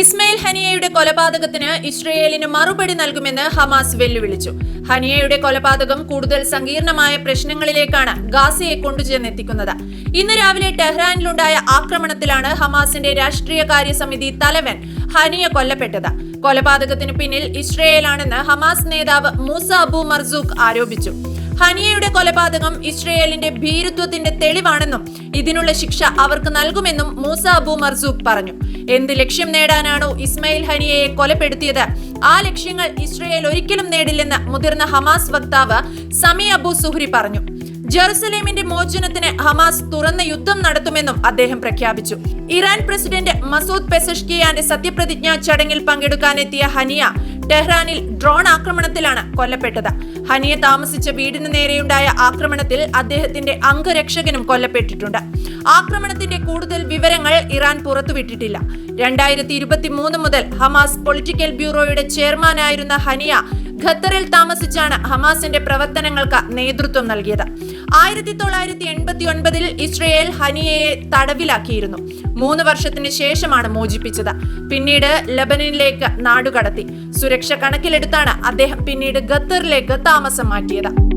ഇസ്മയിൽ ഹനിയയുടെ കൊലപാതകത്തിന് ഇസ്രയേലിന് മറുപടി നൽകുമെന്ന് ഹമാസ് വെല്ലുവിളിച്ചു. ഹനിയയുടെ കൊലപാതകം കൂടുതൽ സങ്കീർണമായ പ്രശ്നങ്ങളിലേക്കാണ് ഗാസയെ കൊണ്ടുചെന്നെത്തിക്കുന്നത്. ഇന്ന് രാവിലെ ടെഹ്റാനിലുണ്ടായ ആക്രമണത്തിലാണ് ഹമാസിന്റെ രാഷ്ട്രീയ സമിതി തലവൻ ഹനിയ കൊല്ലപ്പെട്ടത്. കൊലപാതകത്തിന് പിന്നിൽ ഇസ്രയേലാണെന്ന് ഹമാസ് നേതാവ് മൂസ അബു മർസൂഖ് ആരോപിച്ചു. ഹനിയയുടെ കൊലപാതകം ഇസ്രയേലിന്റെ ഭീരുത്വത്തിന്റെ തെളിവാണെന്നും ഇതിനുള്ള ശിക്ഷ അവർക്ക് നൽകുമെന്നും മൂസ അബു മർസൂഖ് പറഞ്ഞു. എന്ത് ലക്ഷ്യം നേടാനാണോ ഇസ്മയിൽ ഹനിയയെ കൊലപ്പെടുത്തിയത്? ആ ലക്ഷ്യങ്ങൾ ഇസ്രയേൽ ഒരിക്കലും നേടില്ലെന്ന് മുതിർന്ന ഹമാസ് വക്താവ് സമി അബു സുഹ്രി പറഞ്ഞു. ജെറുസലേമിന്റെ മോചനത്തിന് ഹമാസ് തുറന്ന യുദ്ധം നടത്തുമെന്നും അദ്ദേഹം പ്രഖ്യാപിച്ചു. ഇറാൻ പ്രസിഡന്റ് മസൂദ് പെസഷ്കിയാന്റെ സത്യപ്രതിജ്ഞാ ചടങ്ങിൽ പങ്കെടുക്കാനെത്തിയ ഹനിയ ടെഹ്റാനിൽ ഡ്രോൺ ആക്രമണത്തിലാണ് കൊല്ലപ്പെട്ടത്. ഹനിയ താമസിച്ച വീടിന് നേരെയുണ്ടായ ആക്രമണത്തിൽ അദ്ദേഹത്തിന്റെ അംഗരക്ഷകനും കൊല്ലപ്പെട്ടിട്ടുണ്ട്. ആക്രമണത്തിന്റെ കൂടുതൽ വിവരങ്ങൾ ഇറാൻ പുറത്തുവിട്ടിട്ടില്ല. രണ്ടായിരത്തി ഇരുപത്തി മൂന്ന് മുതൽ ഹമാസ് പൊളിറ്റിക്കൽ ബ്യൂറോയുടെ ചെയർമാനായിരുന്ന ഹനിയ ഖത്തറിൽ താമസിച്ചാണ് ഹമാസിന്റെ പ്രവർത്തനങ്ങൾക്ക് നേതൃത്വം നൽകിയത്. ആയിരത്തി തൊള്ളായിരത്തി എൺപത്തി ഒൻപതിൽ ഇസ്രയേൽ ഹനിയയെ തടവിലാക്കിയിരുന്നു. മൂന്ന് വർഷത്തിന് ശേഷമാണ് മോചിപ്പിച്ചത്. പിന്നീട് ലബനനിലേക്ക് നാടുകടത്തി. സുരക്ഷ കണക്കിലെടുത്താണ് അദ്ദേഹം പിന്നീട് ഖത്തറിലേക്ക് താമസം മാറ്റിയത്.